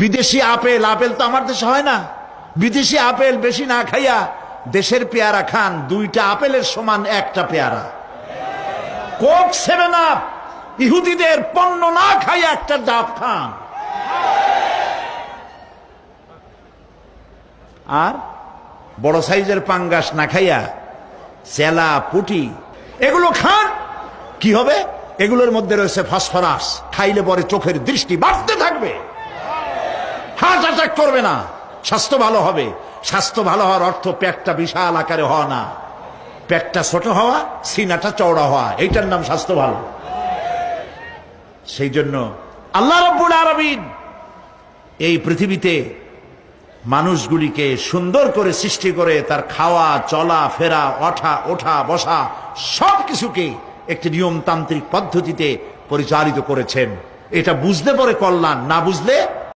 বিদেশি apple apple তো আমার দেশে হয় না। বিদেশি আপেল বেশি না খাইয়া দেশের পেয়ারা খান, দুইটা আপেলের সমান একটা পেয়ারা। কোক সেভেন আপ ইহুদিদের পণ্য না খাইয়া একটা ডাব খান। আর বড় সাইজের পাঙ্গাস না খাইয়া চেলা, পুটি, এগুলো খান। কি হবে? এগুলোর মধ্যে রয়েছে ফসফরাস। খাইলে পরে চোখের দৃষ্টি বাড়তে থাকবে। হার্ট অ্যাটাক করবে না। স্বাস্থ্য ভালো হবে। স্বাস্থ্য ভালো হওয়ার অর্থ পেটটা বিশাল আকারে হওয়া না। পেটটা ছোট হওয়া, সিনাটা চওড়া হওয়া, এইটার নাম স্বাস্থ্য ভালো। সেই জন্য আল্লাহ রব্বুল আরবিন এই পৃথিবীতে মানুষগুলিকে সুন্দর করে সৃষ্টি করে তার খাওয়া, চলা, ফেরা, ওঠা ওঠা, বসা সব কিছুকে একটি নিয়মতান্ত্রিক পদ্ধতিতে পরিচালিত করেছেন। এটা বুঝলে পরে কল্যাণ, না বুঝলে